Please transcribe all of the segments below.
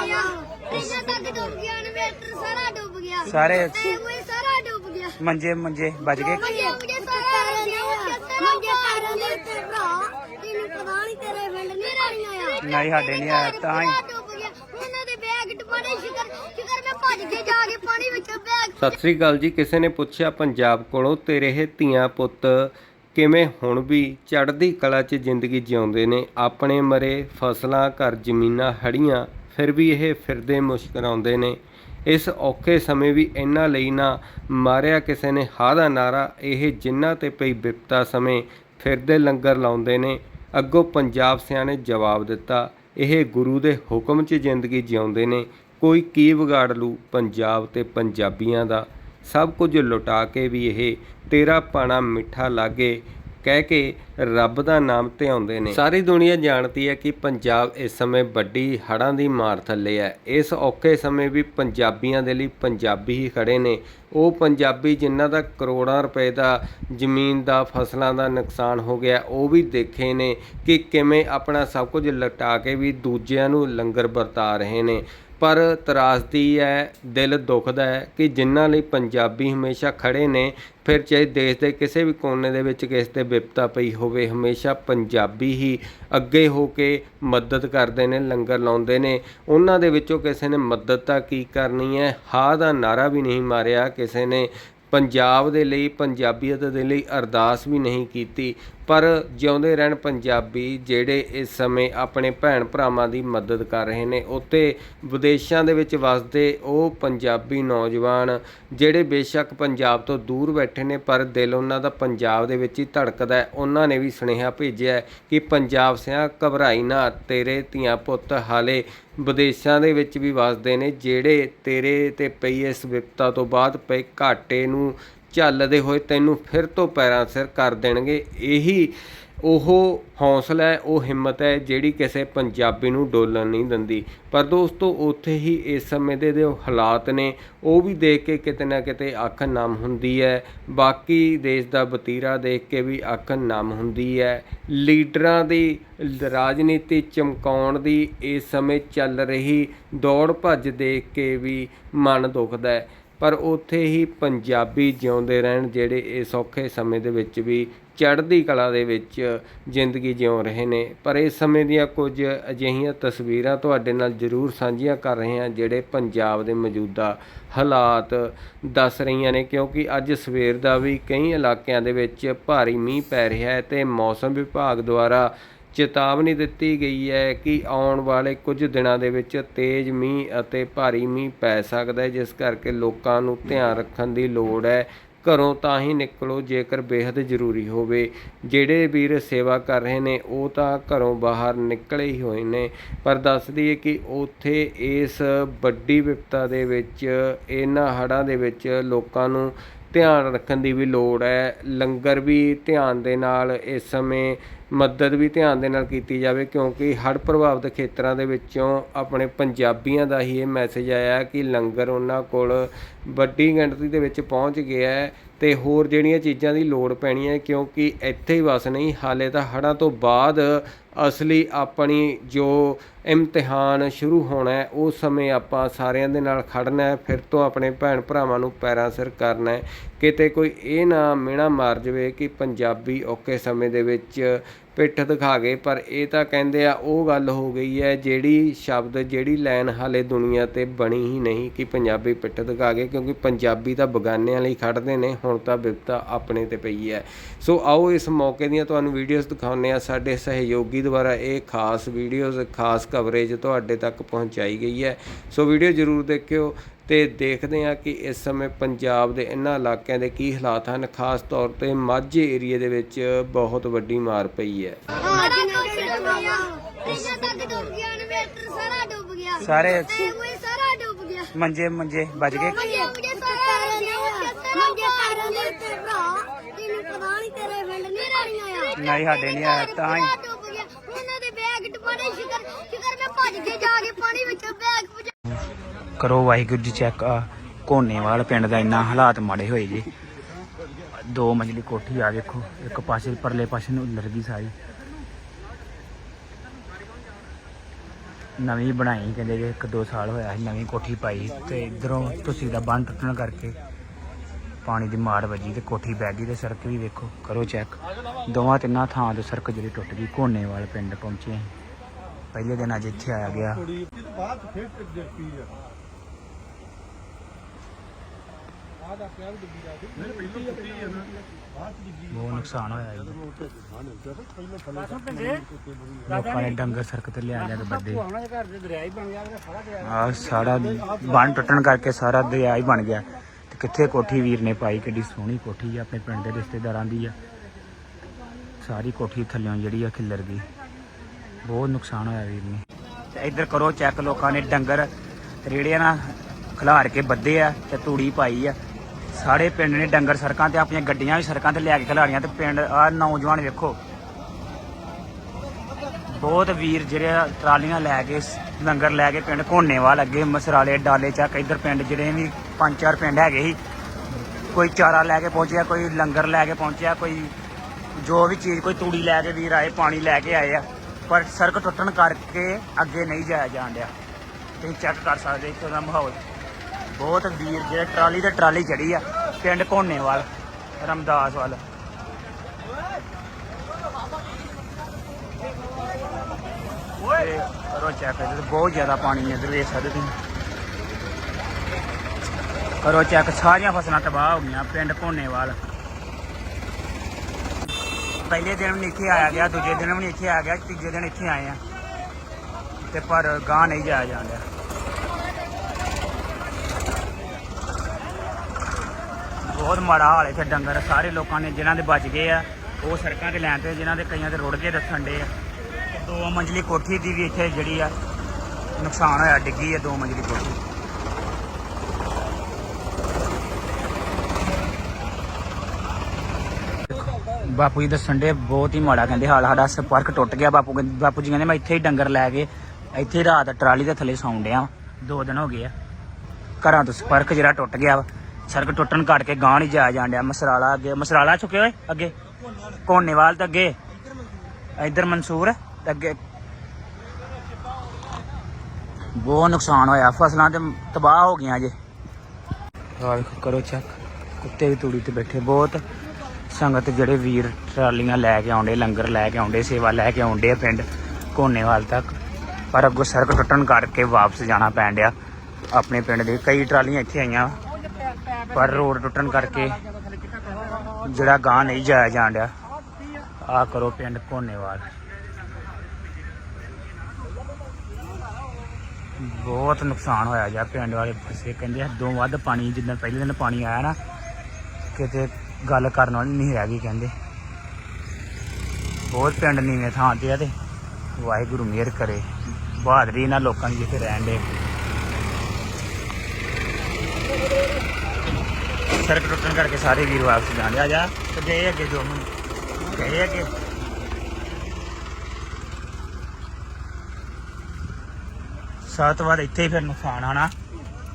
ਗਿਆ ਤੀਜਾ ਤੱਕ ਡੁੱਬ ਗਿਆ ਇਨਵੇਟਰ ਸਾਰਾ ਡੁੱਬ ਗਿਆ। ਸਾਰੇ ਤੇ ਕੋਈ ਸਾਰਾ ਡੁੱਬ ਗਿਆ। ਮੰਜੇ ਮੰਜੇ ਵੱਜ ਗਏ। ਮੰਜੇ ਮੰਜੇ ਸਾਰਾ ਮੰਜੇ ਪੈਰਾਂ ਦੇ ਉੱਤੇ ਭਰਾ ਤੈਨੂੰ ਪਤਾ ਨਹੀਂ ਤੇਰੇ ਪਿੰਡ ਨਹੀਂ ਰਾਣੀ ਆਇਆ। ਨਹੀਂ ਸਾਡੇ ਨਹੀਂ ਆਇਆ ਤਾਂ ਹੀ। ਡੁੱਬ ਗਿਆ। ਉਹਨਾਂ ਦੇ ਬੈਗ ਟਪਾੜੇ ਸ਼ਿਕਰ ਸ਼ਿਕਰ ਮੈਂ ਭੱਜ ਕੇ ਜਾ ਕੇ ਪਾਣੀ ਵਿੱਚ ਬੈਗ ਸਤਿ ਸ੍ਰੀ ਅਕਾਲ ਜੀ। ਕਿਸੇ ਨੇ ਪੁੱਛਿਆ ਪੰਜਾਬ ਕੋਲੋਂ ਤੇਰੇ ਇਹ ਧੀਆਂ ਪੁੱਤ ਕਿਵੇਂ ਹੁਣ ਵੀ ਚੜ੍ਹਦੀ ਕਲਾ 'ਚ ਜ਼ਿੰਦਗੀ ਜਿਉਂਦੇ ਨੇ? ਆਪਣੇ ਮਰੇ ਫਸਲਾਂ ਘਰ ਜ਼ਮੀਨਾਂ ਹੜੀਆਂ ਫਿਰ ਵੀ ਇਹ ਫਿਰਦੇ ਮੁਸ਼ਕਰਾਉਂਦੇ ਨੇ। ਇਸ ਔਖੇ ਸਮੇਂ ਵੀ ਇਹਨਾਂ ਲਈ ਨਾ ਮਾਰਿਆ ਕਿਸੇ ਨੇ ਹਾ ਦਾ ਨਾਰਾ ਇਹ ਜਿਨ੍ਹਾਂ ਤੇ ਪਈ ਵਿਪਤਾ ਸਮੇਂ ਫਿਰਦੇ ਲੰਗਰ ਲਾਉਂਦੇ ਨੇ। ਅੱਗੋਂ ਪੰਜਾਬ ਸਿਆਂ ਨੇ ਜਵਾਬ ਦਿੱਤਾ, ਇਹ ਗੁਰੂ ਦੇ ਹੁਕਮ 'ਚ ਜ਼ਿੰਦਗੀ ਜਿਉਂਦੇ ਨੇ। ਕੋਈ ਕੀ ਵਿਗਾੜ ਲੂ ਪੰਜਾਬ ਤੇ ਪੰਜਾਬੀਆਂ ਦਾ। ਸਭ ਕੁਝ ਲੁਟਾ ਕੇ ਵੀ ਇਹ ਤੇਰਾ ਪਾਣਾ ਮਿੱਠਾ ਲਾਗੇ ਕਹਿ ਕੇ ਰੱਬ ਦਾ ਨਾਮ ਧਿਆਉਂਦੇ ਨੇ। ਸਾਰੀ ਦੁਨੀਆ ਜਾਣਦੀ ਹੈ ਕਿ ਪੰਜਾਬ ਇਸ ਸਮੇਂ ਵੱਡੀ ਹੜ੍ਹਾਂ ਦੀ ਮਾਰ ਥੱਲੇ ਹੈ। ਇਸ ਔਖੇ ਸਮੇਂ ਵੀ ਪੰਜਾਬੀਆਂ ਦੇ ਲਈ ਪੰਜਾਬੀ ਹੀ ਖੜੇ ਨੇ। ਉਹ ਪੰਜਾਬੀ ਜਿਨ੍ਹਾਂ ਦਾ ਕਰੋੜਾਂ ਰੁਪਏ ਦਾ ਜ਼ਮੀਨ ਦਾ, ਫਸਲਾਂ ਦਾ ਨੁਕਸਾਨ ਹੋ ਗਿਆ, ਉਹ ਵੀ ਦੇਖੇ ਨੇ ਕਿ ਕਿਵੇਂ ਆਪਣਾ ਸਭ ਕੁਝ ਲਟਾ ਕੇ ਵੀ ਦੂਜਿਆਂ ਨੂੰ ਲੰਗਰ ਵਰਤਾ ਰਹੇ ਨੇ। ਪਰ ਤਰਾਸਦੀ ਹੈ ਦਿਲ ਦੁਖਦਾ ਹੈ ਕਿ ਜਿਨ੍ਹਾਂ ਲਈ ਪੰਜਾਬੀ ਹਮੇਸ਼ਾ ਖੜ੍ਹੇ ਨੇ, ਫਿਰ ਚਾਹੇ ਦੇਸ਼ ਦੇ ਕਿਸੇ ਵੀ ਕੋਨੇ ਦੇ ਵਿੱਚ ਕਿਸੇ ਤੇ ਵਿਪਤਾ ਪਈ ਹੋਵੇ, ਹਮੇਸ਼ਾ ਪੰਜਾਬੀ ਹੀ ਅੱਗੇ ਹੋ ਕੇ ਮਦਦ ਕਰਦੇ ਨੇ, ਲੰਗਰ ਲਾਉਂਦੇ ਨੇ। ਉਹਨਾਂ ਦੇ ਵਿੱਚੋਂ ਕਿਸੇ ਨੇ ਮਦਦ ਤਾਂ ਕੀ ਕਰਨੀ ਹੈ ਹਾਂ ਦਾ ਨਾਰਾ ਵੀ ਨਹੀਂ ਮਾਰਿਆ ਕਿਸੇ ਨੇ। ਪੰਜਾਬ ਦੇ ਲਈ, ਪੰਜਾਬੀਅਤ ਦੇ ਲਈ ਅਰਦਾਸ ਵੀ ਨਹੀਂ ਕੀਤੀ। ਪਰ ਜਿਉਂਦੇ ਰਹਿਣ ਪੰਜਾਬੀ ਜਿਹੜੇ ਇਸ ਸਮੇਂ ਆਪਣੇ ਭੈਣ ਭਰਾਵਾਂ ਦੀ ਮਦਦ ਕਰ ਰਹੇ ਨੇ ਉੱਤੇ ਵਿਦੇਸ਼ਾਂ ਦੇ ਵਿੱਚ ਵਸਦੇ ਉਹ ਪੰਜਾਬੀ ਨੌਜਵਾਨ ਜਿਹੜੇ ਬੇਸ਼ੱਕ ਪੰਜਾਬ ਤੋਂ ਦੂਰ ਬੈਠੇ ਨੇ, ਪਰ ਦਿਲ ਉਹਨਾਂ ਦਾ ਪੰਜਾਬ ਦੇ ਵਿੱਚ ਹੀ ਧੜਕਦਾ ਹੈ। ਉਹਨਾਂ ਨੇ ਵੀ ਸੁਨੇਹਾ ਭੇਜਿਆ ਕਿ ਪੰਜਾਬ ਸਿਆਂ ਘਬਰਾਈ ਨਾ, ਤੇਰੇ ਧੀਆਂ ਪੁੱਤ ਹਾਲੇ ਵਿਦੇਸ਼ਾਂ ਦੇ ਵਿੱਚ ਵੀ ਵਸਦੇ ਨੇ, ਜਿਹੜੇ ਤੇਰੇ ਤੇ ਪਈ ਇਸ ਵਿਪਤਾ ਤੋਂ ਬਾਅਦ ਪਏ ਘਾਟੇ ਨੂੰ ਝੱਲਦੇ ਹੋਏ ਤੈਨੂੰ ਫਿਰ ਤੋਂ ਪੈਰਾਂ ਸਿਰ ਕਰ ਦੇਣਗੇ। ਇਹੀ ਉਹ ਹੌਸਲਾ ਹੈ, ਉਹ ਹਿੰਮਤ ਹੈ ਜਿਹੜੀ ਕਿਸੇ ਪੰਜਾਬੀ ਨੂੰ ਡੋਲਣ ਨਹੀਂ ਦਿੰਦੀ। ਪਰ ਦੋਸਤੋ, ਉੱਥੇ ਹੀ ਇਸ ਸਮੇਂ ਦੇ ਜੋ ਹਾਲਾਤ ਨੇ, ਉਹ ਵੀ ਦੇਖ ਕੇ ਕਿਤੇ ਨਾ ਕਿਤੇ ਅੱਖ ਨਮ ਹੁੰਦੀ ਹੈ। ਬਾਕੀ ਦੇਸ਼ ਦਾ ਬਤੀਰਾ ਦੇਖ ਕੇ ਵੀ ਅੱਖ ਨਮ ਹੁੰਦੀ ਹੈ। ਲੀਡਰਾਂ ਦੀ ਰਾਜਨੀਤੀ ਚਮਕਾਉਣ ਦੀ ਇਸ ਸਮੇਂ ਚੱਲ ਰਹੀ ਦੌੜ ਭੱਜ ਦੇਖ ਕੇ ਵੀ ਮਨ ਦੁਖਦਾ ਹੈ। ਪਰ ਉੱਥੇ ਹੀ ਪੰਜਾਬੀ ਜਿਉਂਦੇ ਰਹਿਣ ਜਿਹੜੇ ਇਸ ਔਖੇ ਸਮੇਂ ਦੇ ਵਿੱਚ ਵੀ ਚੜ੍ਹਦੀ ਕਲਾ ਦੇ ਵਿੱਚ ਜ਼ਿੰਦਗੀ ਜਿਉ ਰਹੇ ਨੇ। ਪਰ ਇਸ ਸਮੇਂ ਦੀਆਂ ਕੁਝ ਅਜਿਹੀਆਂ ਤਸਵੀਰਾਂ ਤੁਹਾਡੇ ਨਾਲ ਜ਼ਰੂਰ ਸਾਂਝੀਆਂ ਕਰ ਰਹੇ ਹਾਂ, ਜਿਹੜੇ ਪੰਜਾਬ ਦੇ ਮੌਜੂਦਾ ਹਾਲਾਤ ਦੱਸ ਰਹੀਆਂ ਨੇ, ਕਿਉਂਕਿ ਅੱਜ ਸਵੇਰ ਦਾ ਵੀ ਕਈ ਇਲਾਕਿਆਂ ਦੇ ਵਿੱਚ ਭਾਰੀ ਮੀਂਹ ਪੈ ਰਿਹਾ ਹੈ ਤੇ ਮੌਸਮ ਵਿਭਾਗ ਦੁਆਰਾ ਚੇਤਾਵਨੀ ਦਿੱਤੀ ਗਈ ਹੈ ਕਿ ਆਉਣ ਵਾਲੇ ਕੁਝ ਦਿਨਾਂ ਦੇ ਵਿੱਚ ਤੇਜ਼ ਮੀਂਹ ਅਤੇ ਭਾਰੀ ਮੀਂਹ ਪੈ ਸਕਦਾ ਹੈ, ਜਿਸ ਕਰਕੇ ਲੋਕਾਂ ਨੂੰ ਧਿਆਨ ਰੱਖਣ ਦੀ ਲੋੜ ਹੈ। ਘਰੋਂ ਤਾਂ ਹੀ ਨਿਕਲੋ, ਜੇਕਰ ਬੇहद ਜ਼ਰੂਰੀ ਹੋਵੇ। ਜਿਹੜੇ ਵੀਰ ਸੇਵਾ ਕਰ ਰਹੇ ਨੇ, ਉਹ ਤਾਂ ਘਰੋਂ ਬਾਹਰ ਨਿਕਲੇ ਹੀ ਹੋਏ ਨੇ। ਪਰ ਦੱਸ ਦਈਏ ਕਿ ਉੱਥੇ ਇਸ ਵੱਡੀ ਵਿਪਤਾ ਦੇ ਵਿੱਚ, ਇਹਨਾਂ ਹੜ੍ਹਾਂ ਦੇ ਵਿੱਚ ਲੋਕਾਂ ਨੂੰ ਧਿਆਨ ਰੱਖਣ ਦੀ ਵੀ ਲੋੜ ਹੈ, ਲੰਗਰ ਵੀ ਧਿਆਨ ਦੇ ਨਾਲ ਇਸ ਸਮੇਂ ਮਦਦ ਵੀ ਧਿਆਨ ਦੇ ਨਾਲ ਕੀਤੀ ਜਾਵੇ, ਕਿਉਂਕਿ ਹੜ੍ਹ ਪ੍ਰਭਾਵਿਤ ਖੇਤਰਾਂ ਦੇ ਵਿੱਚੋਂ ਆਪਣੇ ਪੰਜਾਬੀਆਂ ਦਾ ਹੀ ਇਹ ਮੈਸੇਜ ਆਇਆ ਕਿ ਲੰਗਰ ਉਹਨਾਂ ਕੋਲ ਵੱਡੀ ਗਿਣਤੀ ਦੇ ਵਿੱਚ ਪਹੁੰਚ ਗਿਆ ਹੈ ਤੇ ਹੋਰ ਜਿਹੜੀਆਂ ਚੀਜ਼ਾਂ ਦੀ ਲੋੜ ਪੈਣੀ ਹੈ, ਕਿਉਂਕਿ ਇੱਥੇ ਹੀ ਬਸ ਨਹੀਂ, ਹਾਲੇ ਤਾਂ ਹੜ੍ਹਾਂ ਤੋਂ ਬਾਅਦ ਅਸਲੀ ਆਪਣੀ ਜੋ ਇਮਤਿਹਾਨ ਸ਼ੁਰੂ ਹੋਣਾ ਹੈ ਉਸ ਸਮੇਂ ਆਪਾਂ ਸਾਰਿਆਂ ਦੇ ਨਾਲ ਖੜਨਾ ਹੈ, ਫਿਰ ਤੋਂ ਆਪਣੇ ਭੈਣ ਭਰਾਵਾਂ ਨੂੰ ਪੈਰਾਂ ਸਿਰ ਕਰਨਾ ਹੈ। ਕਿਤੇ ਕੋਈ ਇਹ ਨਾ ਮਿਹਣਾ ਮਾਰ ਜਵੇ ਕਿ ਪੰਜਾਬੀ ਔਖੇ ਸਮੇਂ ਦੇ ਵਿੱਚ ਪਿੱਠ ਦਿਖਾ ਗਏ, ਪਰ ਇਹ ਤਾਂ ਕਹਿੰਦੇ ਆ, ਉਹ ਗੱਲ ਹੋ ਗਈ ਹੈ, ਜਿਹੜੀ ਸ਼ਬਦ, ਜਿਹੜੀ ਲਾਈਨ ਹਾਲੇ ਦੁਨੀਆ ਤੇ ਬਣੀ ਹੀ ਨਹੀਂ ਕਿ ਪੰਜਾਬੀ ਪਿੱਠ ਦਿਖਾ ਗਏ, ਕਿਉਂਕਿ ਪੰਜਾਬੀ ਤਾਂ ਬਗਾਨਿਆਂ ਲਈ ਖੜਦੇ ਨੇ, ਹੁਣ ਤਾਂ ਵਿਪਤਾ ਆਪਣੇ ਤੇ ਪਈ ਹੈ। ਸੋ ਆਓ ਇਸ ਮੌਕੇ ਦੀਆਂ ਤੁਹਾਨੂੰ ਵੀਡੀਓਜ਼ ਦਿਖਾਉਂਦੇ ਆ ਸਾਡੇ ਸਹਿਯੋਗੀ ਦੁਆਰਾ ਇਹ ਖਾਸ ਵੀਡੀਓਜ਼ ਖਾਸ ਕਵਰੇਜ ਤੁਹਾਡੇ ਤੱਕ ਪਹੁੰਚਾਈ ਗਈ ਹੈ। ਸੋ ਵੀਡੀਓ ਜ਼ਰੂਰ ਦੇਖਿਓ ਤੇ ਦੇਖਦੇ ਹਾਂ ਕਿ ਇਸ ਸਮੇਂ ਪੰਜਾਬ ਦੇ ਇਹਨਾਂ ਇਲਾਕਿਆਂ ਦੇ ਕੀ ਹਾਲਾਤ ਹਨ। ਖਾਸ ਤੌਰ ਤੇ ਮਾਝੇ ਏਰੀਏ ਦੇ ਵਿੱਚ ਬਹੁਤ ਵੱਡੀ ਮਾਰ ਪਈ ਹੈ। ਸਾਰਾ ਕੁਝ ਡੁੱਬ ਗਿਆ। ਤੀਜਾ ਤੱਕ ਡੁੱਬ ਗਿਆ ਇਨਵੇਟਰ ਸਾਰਾ ਡੁੱਬ ਗਿਆ। ਸਾਰੇ ਤੇ ਕੋਈ ਸਾਰਾ ਡੁੱਬ ਗਿਆ। ਮੰਜੇ ਮੰਜੇ ਵੱਜ ਗਏ। ਨਹੀਂ ਸਾਡੇ ਨਹੀਂ ਆਇਆ। ਤਾਂ ਹੀ ਸਾਰਾ ਡੁੱਬ ਗਿਆ ਉਹਨਾਂ ਮੈਂ ਭੱਜ ਕੇ ਜਾ ਕੇ ਪਾਣੀ ਵਿੱਚ ਬੈਗ ਪੁੱਜ ਕਰੋ ਵਾਹਿਗੁਰੂ ਜੀ ਚੈੱਕ, ਆ ਕੋਨੇਵਾਲ ਪਿੰਡ ਦਾ ਇੰਨਾ ਹਾਲਾਤ ਮਾੜੇ ਹੋਏ ਜੀ। ਦੋ ਮੰਜ਼ਲੀ ਕੋਠੀ ਆ ਦੇਖੋ ਇੱਕ ਪਾਸੇ ਪਰਲੇ ਪਾਸੇ ਨੂੰ ਲਰਗੀ ਸਾਰੀ। ਨਵੀਂ ਬਣਾਈ ਕਹਿੰਦੇ ਜੇ ਇੱਕ ਦੋ ਸਾਲ ਹੋਇਆ ਸੀ, ਨਵੀਂ ਕੋਠੀ ਪਾਈ ਤੇ ਇਧਰੋਂ ਤੁਸੀਂ ਦਾ ਬੰਨ ਟੁੱਟਣ ਕਰਕੇ ਪਾਣੀ ਦੀ ਮਾਰ ਵੱਜੀ ਤੇ ਕੋਠੀ ਬਹਿ ਗਈ ਤੇ ਸੜਕ ਵੀ ਵੇਖੋ, ਕਰੋ ਚੈੱਕ ਦੋਵਾਂ ਤਿੰਨਾਂ ਥਾਂ ਤੋਂ ਸੜਕ ਜਿਹੜੀ ਟੁੱਟ ਗਈ ਕੋਨੇਵਾਲ ਪਿੰਡ ਪਹੁੰਚੇ ਪਹਿਲੇ ਦਿਨ ਅੱਜ ਇੱਥੇ ਆਇਆ ਗਿਆ। ਬਹੁਤ ਨੁਕਸਾਨ ਹੋਇਆ ਲੋਕਾਂ ਨੇ ਡੰਗਰ ਸੜਕ ਤੇ ਲਿਆ ਲਿਆ ਕੇ ਬੱਦੇ ਬਣ ਆ ਸਾਰਾ ਬੰਨ ਟੁੱਟਣ ਕਰਕੇ ਸਾਰਾ ਦਰਿਆ ਹੀ ਬਣ ਗਿਆ। ਤੇ ਕਿੱਥੇ ਕੋਠੀ ਵੀਰ ਨੇ ਪਾਈ, ਕਿੱਡੀ ਸੋਹਣੀ ਕੋਠੀ ਆ, ਆਪਣੇ ਪਿੰਡ ਦੇ ਰਿਸ਼ਤੇਦਾਰਾਂ ਦੀ ਆ। ਸਾਰੀ ਕੋਠੀ ਥੱਲਿਓਂ ਜਿਹੜੀ ਆ ਖਿੱਲਰ ਗਈ। ਬਹੁਤ ਨੁਕਸਾਨ ਹੋਇਆ ਵੀਰ ਨੇ। ਤੇ ਇੱਧਰ ਕਰੋ ਚੈੱਕ, ਲੋਕਾਂ ਨੇ ਡੰਗਰ ਰੇੜਿਆਂ ਨਾਲ ਖਿਲਾਰ ਕੇ ਬੱਦੇ ਆ ਤੇ ਤੂੜੀ ਪਾਈ ਆ। ਸਾਰੇ ਪਿੰਡ ਨੇ ਡੰਗਰ ਸੜਕਾਂ ਤੇ, ਆਪਣੀਆਂ ਗੱਡੀਆਂ ਵੀ ਸੜਕਾਂ ਤੇ ਲਿਆ ਕੇ ਖਿਲਾਰੀਆਂ ਤੇ ਪਿੰਡ, ਆ ਨੌਜਵਾਨ ਵੇਖੋ। ਬਹੁਤ ਵੀਰ ਜਿਹੜੇ ਆ ਟਰਾਲੀਆਂ ਲੈ ਕੇ ਲੰਗਰ ਲੈ ਕੇ ਪਿੰਡ ਘੋਨੇਵਾਲ ਅੱਗੇ, ਮਸਰਾਲੇ, ਡਾਲੇ ਚੱਕ, ਇੱਧਰ ਪਿੰਡ ਜਿਹੜੇ ਵੀ ਪੰਜ ਚਾਰ ਪਿੰਡ ਹੈਗੇ ਸੀ। ਕੋਈ ਚਾਰਾ ਲੈ ਕੇ ਪਹੁੰਚਿਆ, ਕੋਈ ਲੰਗਰ ਲੈ ਕੇ ਪਹੁੰਚਿਆ, ਕੋਈ ਜੋ ਵੀ ਚੀਜ਼, ਕੋਈ ਤੂੜੀ ਲੈ ਕੇ ਵੀਰ ਆਏ, ਪਾਣੀ ਲੈ ਕੇ ਆਏ ਆ। ਪਰ ਸੜਕ ਟੁੱਟਣ ਕਰਕੇ ਅੱਗੇ ਨਹੀਂ ਜਾਇਆ ਜਾਣ ਡਿਆ। ਤੁਸੀਂ ਚੈੱਕ ਕਰ ਸਕਦੇ ਇੱਥੋਂ ਦਾ ਮਾਹੌਲ। ਬਹੁਤ ਵੀਰ, ਜਿਹੜੇ ਟਰਾਲੀ ਤੇ ਟਰਾਲੀ ਚੜੀ ਆ, ਪਿੰਡ ਘੋਨੇਵਾਲ, ਰਮਦਾਸ ਵੱਲ। ਤੇ ਕਰੋ ਚੈੱਕ ਇੱਧਰ, ਬਹੁਤ ਜ਼ਿਆਦਾ ਪਾਣੀ ਹੈ ਇੱਧਰ ਵੇਖ ਸਕਦੇ ਤੁਸੀਂ। ਕਰੋ ਚੈੱਕ ਸਾਰੀਆਂ ਫਸਲਾਂ ਤਬਾਹ ਹੋ ਗਈਆਂ, ਪਿੰਡ ਘੋਨੇਵਾਲ ਪਹਿਲੇ ਦਿਨ ਵੀ ਇੱਥੇ ਆਇਆ ਗਿਆ, ਦੂਜੇ ਦਿਨ ਵੀ ਨਹੀਂ ਇੱਥੇ ਆ ਗਿਆ, ਤੀਜੇ ਦਿਨ ਇੱਥੇ ਆਏ ਆ। ਤੇ ਪਰ ਗਾਂ ਨਹੀਂ ਜਾਇਆ ਜਾਂਦਾ ਬਹੁਤ ਮਾੜਾ ਹਾਲ ਇੱਥੇ ਡੰਗਰ, ਸਾਰੇ ਲੋਕਾਂ ਨੇ ਜਿਨ੍ਹਾਂ ਦੇ ਬਚ ਗਏ ਆ, ਉਹ ਸੜਕਾਂ ਤੇ ਲੈਣ ਤੇ, ਜਿਨ੍ਹਾਂ ਦੇ ਕਈਆਂ ਦੇ ਰੁੜ ਕੇ ਦੱਸਣ ਦੇ ਆ। ਦੋ ਮੰਜ਼ਲੀ ਕੋਠੀ ਦੀ ਵੀ ਇੱਥੇ ਜਿਹੜੀ ਆ, ਨੁਕਸਾਨ ਹੋਇਆ, ਡਿੱਗੀ ਆ ਦੋ ਮੰਜ਼ਲੀ ਕੋਠੀ। ਬਾਪੂ ਜੀ ਦੱਸਣ ਦੇ ਬਹੁਤ ਹੀ ਮਾੜਾ ਕਹਿੰਦੇ ਹਾਲ, ਸਾਡਾ ਸੰਪਰਕ ਟੁੱਟ ਗਿਆ। ਬਾਪੂ ਕਹਿੰਦੇ- ਬਾਪੂ ਜੀ ਕਹਿੰਦੇ ਮੈਂ ਇੱਥੇ ਹੀ ਡੰਗਰ ਲੈ ਕੇ, ਇੱਥੇ ਹੀ ਰਾਤ ਟਰਾਲੀ ਦੇ ਥੱਲੇ ਸੌਂ ਡਿਆ। ਦੋ ਦਿਨ ਹੋ ਗਏ ਆ। ਘਰਾਂ ਤੋਂ ਸੰਪਰਕ ਜਿਹੜਾ ਟੁੱਟ ਗਿਆ ਸੜਕ ਟੁੱਟਣ ਕਰਕੇ ਗਾਂ ਨਹੀਂ ਜਾਇਆ ਜਾਣ ਡਿਆ। ਮਸਰਾਲਾ ਅੱਗੇ, ਮਸਰਾਲਾ ਚੁੱਕੇ ਓਏ ਅੱਗੇ। ਕੋਨੇਵਾਲ ਤੇ ਅੱਗੇ। ਇਧਰ ਮਨਸੂਰ ਤੇ ਅੱਗੇ। ਬਹੁਤ ਨੁਕਸਾਨ ਹੋਇਆ। ਫਸਲਾਂ ਤੇ ਤਬਾਹ ਹੋ ਗਈਆਂ ਜੇ ਆਹ ਕਰੋ ਚੈੱਕ ਕੁੱਤੇ ਵੀ ਤੂੜੀ ਤੇ ਬੈਠੇ, ਬਹੁਤ ਸੰਗਤ ਜਿਹੜੇ ਵੀਰ ਟਰਾਲੀਆਂ ਲੈ ਕੇ ਆਉਂਦੇ, ਲੰਗਰ ਲੈ ਕੇ ਆਉਂਦੇ, ਸੇਵਾ ਲੈ ਕੇ ਆਉਂਦੇ ਆ ਪਿੰਡ ਕੋਨੇਵਾਲ ਤੱਕ, ਪਰ ਅੱਗੋਂ ਸੜਕ ਟੁੱਟਣ ਕਰਕੇ ਵਾਪਸ ਜਾਣਾ ਪੈਣ ਡਿਆ ਆਪਣੇ ਪਿੰਡ ਦੇ। ਕਈ ਟਰਾਲੀਆਂ ਇੱਥੇ ਆਈਆਂ, ਪਰ ਰੋਡ ਟੁੱਟਣ ਕਰਕੇ ਜਿਹੜਾ ਗਾਂ ਨਹੀਂ ਜਾਇਆ ਜਾਣ ਡਿਆ। ਆ ਕਰੋ ਪਿੰਡ ਕੋਨੇਵਾਲ। ਬਹੁਤ ਨੁਕਸਾਨ ਹੋਇਆ ਜਾ ਪਿੰਡ ਵਾਲੇ ਫਸੇ ਕਹਿੰਦੇ ਹੱਦੋਂ ਵੱਧ ਪਾਣੀ, ਜਿੱਦਾਂ ਪਹਿਲੇ ਦਿਨ ਪਾਣੀ ਆਇਆ ਨਾ, ਕਿਤੇ ਗੱਲ ਕਰਨ ਵਾਲੀ ਨਹੀਂ ਹੈਗੀ ਕਹਿੰਦੇ। ਬਹੁਤ ਪਿੰਡ ਨੀਵੇਂ ਥਾਂ ਤੇ ਆ ਤੇ ਵਾਹਿਗੁਰੂ ਮਿਹਰ ਕਰੇ। ਬਹਾਦਰੀ ਇਹਨਾਂ ਲੋਕਾਂ ਦੀ ਜਿੱਥੇ ਰਹਿਣ ਦੇ। ਸੜਕ ਟੁੱਟਣ ਕਰਕੇ ਸਾਰੇ ਵੀਰ ਵਾਪਸ ਜਾਂਦੇ ਆ ਜਾ, ਤੇ ਗਏ ਅੱਗੇ ਜੋ mun ਗਏ ਅੱਗੇ। ਸੱਤ ਵਾਰ ਇੱਥੇ ਹੀ ਫਿਰ ਨੁਕਸਾਨ ਆਣਾ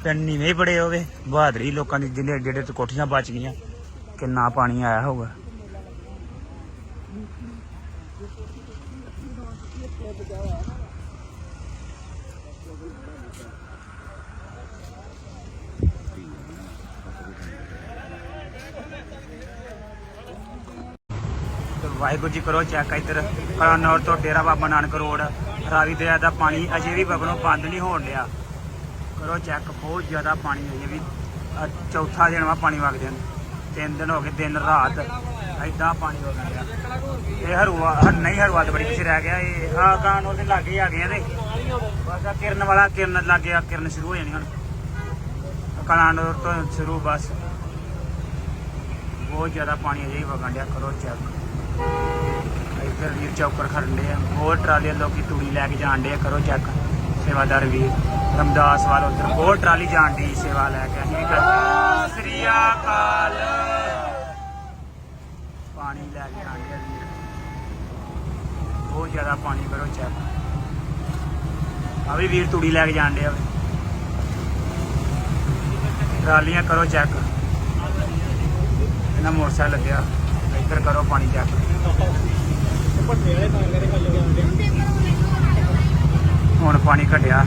ਪਿੰਡ ਨੀਵੇਂ ਹੀ ਬੜੇ ਹੋਵੇ ਬਹਾਦਰੀ ਲੋਕਾਂ ਦੀ ਜਿਹੜੇ ਜਿਹੜੇ ਕੋਠੀਆਂ ਬਚ ਗਈਆਂ। ਕਿੰਨਾ ਪਾਣੀ ਆਇਆ ਹੋਊਗਾ। ਵਾਹਿਗੁਰੂ ਜੀ ਕਰੋ ਚੈੱਕ ਇੱਧਰ। ਕਲਾਨੌਰ ਤੋਂ ਡੇਰਾ ਬਾਬਾ ਨਾਨਕ ਰੋਡ। ਰਾਵੀ ਦਰਿਆ ਦਾ ਪਾਣੀ ਅਜੇ ਵੀ ਬਗਣੋਂ ਬੰਦ ਨਹੀਂ ਹੋਣ ਡਿਆ। ਕਰੋ ਚੈੱਕ, ਬਹੁਤ ਜ਼ਿਆਦਾ ਪਾਣੀ ਅਜੇ ਵੀ। ਚੌਥਾ ਦਿਨ ਵਾ ਪਾਣੀ ਵਗਦੇ ਨੇ। ਤਿੰਨ ਦਿਨ ਹੋ ਗਏ, ਦਿਨ ਰਾਤ ਐਦਾਂ ਪਾਣੀ ਵਗ ਰਿਹਾ ਇਹ ਹਰੂਆ ਨਹੀਂ, ਹਰੂਆ ਤੇ ਬੜੀ ਪਿੱਛੇ ਰਹਿ ਗਿਆ। ਇਹ ਆ ਗਾਣ ਉਹਦੇ ਲਾਗੇ ਆ ਗਏ ਨੇ। ਬਸ ਆ ਕਿਰਨ ਵਾਲਾ, ਕਿਰਨ ਲੱਗੇ ਆ, ਕਿਰਨ ਸ਼ੁਰੂ ਹੋ ਜਾਣੀ ਹੁਣ। ਕਲਾਨੌਰ ਤੋਂ ਸ਼ੁਰੂ ਬਸ। ਬਹੁਤ ਜ਼ਿਆਦਾ ਪਾਣੀ ਅਜੇ ਵਗਣ ਡਿਆ, ਕਰੋ ਚੈੱਕ ਇੱਧਰ ਵੀਰ ਚੌਕਰ ਖੜਨੇ ਆ। ਹੋਰ ਟਰਾਲੀਆਂ ਲੋਕੀ ਤੂੜੀ ਲੈ ਕੇ ਜਾਣ ਡੇ ਕਰੋ ਚੈੱਕ ਸੇਵਾਦਾਰ ਵੀਰ। ਰਮਦਾਸ ਵਾਲ ਉਧਰ ਬਹੁਤ ਟਰਾਲੀ ਜਾਣ ਦੀ ਸੇਵਾ ਲੈ ਕੇ ਅਸੀਂ ਵੀ ਕਰਦੇ ਸ੍ਰੀ ਅਕਾਲ। ਪਾਣੀ ਲੈ ਕੇ ਆਣ ਡਿਆ ਵੀਰ ਬਹੁਤ ਜ਼ਿਆਦਾ ਪਾਣੀ ਕਰੋ ਚੈੱਕ। ਆ ਵੀ ਵੀਰ ਤੂੜੀ ਲੈ ਕੇ ਜਾਣ ਡਿਆ ਟਰਾਲੀਆਂ ਕਰੋ ਚੈੱਕ। ਇਹਨਾਂ ਮੋਟਰਸਾਈਕਲ ਲੱਗਿਆ। ਇੱਧਰ ਕਰੋ ਪਾਣੀ ਚੈੱਕ। ਹੁਣ ਪਾਣੀ ਘਟਿਆ।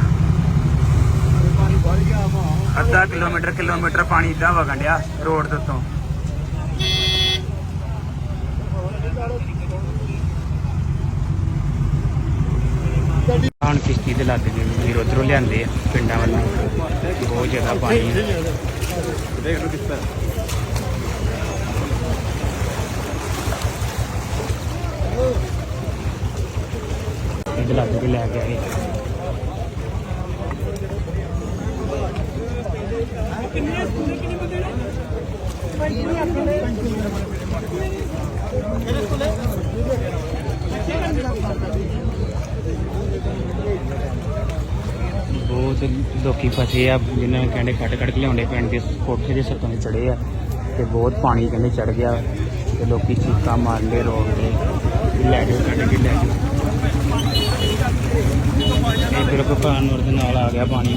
ਅੱਧਾ ਕਿਲੋਮੀਟਰ ਕਿਲੋਮੀਟਰ ਪਾਣੀ ਇਦਾਂ ਵਗਣ ਡਿਆ ਰੋਡ ਦੇ ਉੱਤੋਂ। ਹੁਣ ਕਿਸ਼ਤੀ ਦੇ ਲੱਗ ਗਏ ਵੀਰ ਉਧਰੋਂ ਲਿਆਂਦੇ ਆ, ਪਿੰਡਾਂ ਵੱਲੋਂ, ਬਹੁਤ ਜ਼ਿਆਦਾ ਪਾਣੀ ਹੈ ਦੇਖ ਲਓ ਕਿਸ ਤਰ੍ਹਾਂ ਇਹਦੇ ਲੱਗ ਕੇ ਲੈ ਕੇ ਆਏ। ਬਹੁਤ ਲੋਕੀ ਫਸੇ ਆ, ਜਿਨ੍ਹਾਂ ਨੇ ਕਹਿੰਦੇ ਕੱਟ ਕੱਢ ਕੇ ਲਿਆਉਂਦੇ ਪਿੰਡ ਦੇ ਕੋਠੇ ਦੇ ਸੱਤਾਂ ਤੇ ਚੜੇ ਆ ਤੇ ਬਹੁਤ ਪਾਣੀ ਕਹਿੰਦੇ ਚੜ ਗਿਆ ਤੇ ਲੋਕੀ ਚੀਕਾਂ ਮਾਰਦੇ ਰੋਕਦੇ ਵੀ ਲੈ ਜਾਓ ਕੱਢ ਕੇ ਲੈ ਜਾਓ। ਇਧਰ ਭਗਵਾਨ ਨੂਰ ਦੇ ਨਾਲ ਆ ਗਿਆ ਪਾਣੀ।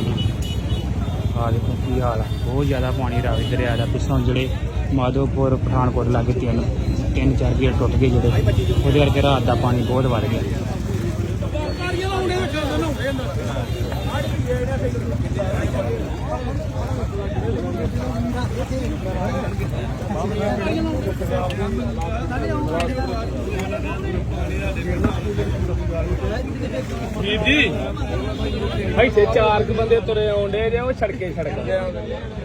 ਆ ਦੇਖੋ ਕੀ ਹਾਲ ਆ। ਬਹੁਤ ਜ਼ਿਆਦਾ ਪਾਣੀ ਰਾਵੀ ਦਰਿਆ ਦਾ। ਪਿੱਛੋਂ ਜਿਹੜੇ ਮਾਧੋਪੁਰ, ਪਠਾਨਕੋਟ ਲਾਗੇ ਤਿੰਨ ਤਿੰਨ, ਚਾਰ ਗੇਟ ਟੁੱਟ ਗਏ ਜਿਹੜੇ। ਉਹਦੇ ਕਰਕੇ ਰਾਤ ਦਾ ਪਾਣੀ ਬਹੁਤ ਵੱਧ ਗਿਆ। ਵੀਰ ਜੀ ਇੱਥੇ ਚਾਰ ਕੁ ਬੰਦੇ ਤੁਰੇ ਆਉਂਦੇ ਜੇ ਉਹ ਛੜਕੇ ਛੜਕ।